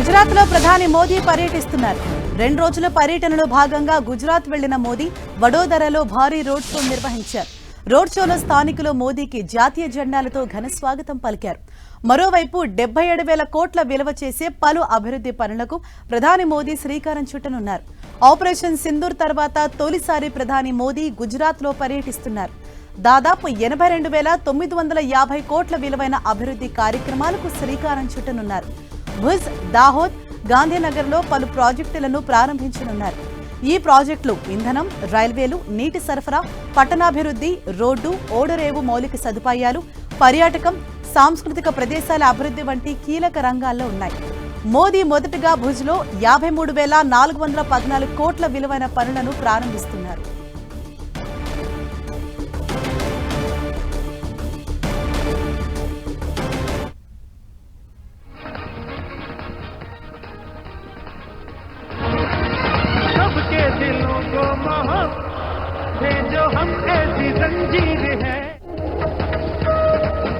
గుజరాత్లో ప్రధాని మోదీ పర్యటిస్తున్నారు. రెండు రోజుల పర్యటనలో భాగంగా గుజరాత్ వెళ్ళిన మోదీ వడోదరలో భారీ రోడ్ షో నిర్వహించారు. రోడ్ షోలో స్థానికులు మోదీకి జాతీయ జెండాలతో ఘన స్వాగతం పలికారు. మరోవైపు డెబ్బై ఏడు వేల కోట్ల విలువ చేసే పలు అభివృద్ధి పనులకు ప్రధాని మోదీ శ్రీకారం చుట్టనున్నారు. ఆపరేషన్ సింధూర్ తర్వాత తొలిసారి ప్రధాని మోదీ గుజరాత్లో పర్యటిస్తున్నారు. దాదాపు ఎనభై రెండు వేల తొమ్మిది వందల యాభై కోట్ల విలువైన అభివృద్ధి కార్యక్రమాలకు శ్రీకారం చుట్టనున్నారు. భుజ్ దాహోద్ గాంధీనగర్లో పలు ప్రాజెక్టులను ప్రారంభించనున్నారు. ఈ ప్రాజెక్టులు ఇంధనం రైల్వేలు నీటి సరఫరా పట్టణాభివృద్ధి రోడ్డు ఓడరేవు మౌలిక సదుపాయాలు పర్యాటకం సాంస్కృతిక ప్రదేశాల అభివృద్ధి వంటి కీలక రంగాల్లో ఉన్నాయి. మోదీ మొదటగా భుజ్లో యాభై మూడు వేల నాలుగు వందల పద్నాలుగు కోట్ల విలువైన పనులను ప్రారంభిస్తున్నారు. दिलों को मोहब्बत है जो हम ऐसी जंजीर है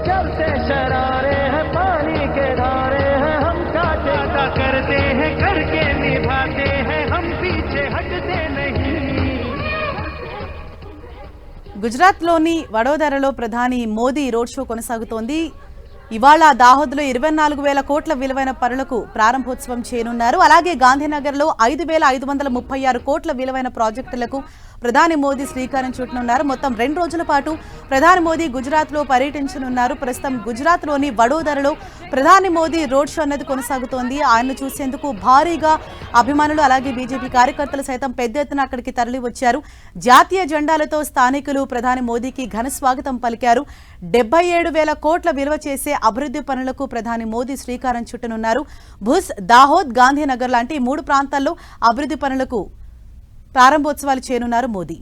चलते शरारे हैं पानी के धारे हैं हम काटे वादा करते हैं करके निभाते हैं हम पीछे हटते नहीं గుజరాత్లోని వడోదరలో ప్రధాని మోదీ రోడ్ షో కొనసాగుతోంది ఇవాళ దాహోద్లో ఇరవై నాలుగు వేల కోట్ల విలువైన పనులకు ప్రారంభోత్సవం చేయనున్నారు. అలాగే గాంధీనగర్లో ఐదు వేల ఐదు వందల ముప్పై ఆరు కోట్ల విలువైన ప్రాజెక్టులకు ప్రధాని మోదీ శ్రీకారం చుట్టనున్నారు. మొత్తం రెండు రోజుల పాటు ప్రధాని మోదీ గుజరాత్లో పర్యటించనున్నారు. ప్రస్తుతం గుజరాత్లోని వడోదరలో ప్రధాని మోదీ రోడ్ షో అనేది కొనసాగుతోంది. ఆయన్ను చూసేందుకు భారీగా అభిమానులు అలాగే బీజేపీ కార్యకర్తలు సైతం పెద్ద ఎత్తున అక్కడికి తరలి వచ్చారు జాతీయ జెండాలతో స్థానికులు ప్రధాని మోదీకి ఘన స్వాగతం పలికారు. డెబ్బై ఏడు వేల కోట్ల విలువ చేసే అభివృద్ధి పనులకు ప్రధాని మోదీ శ్రీకారం చుట్టనున్నారు. భుస్ దాహోద్ గాంధీనగర్ లాంటి మూడు ప్రాంతాల్లో అభివృద్ధి పనులకు ప్రారంభోత్సవాలు చేయనున్నారు మోదీ.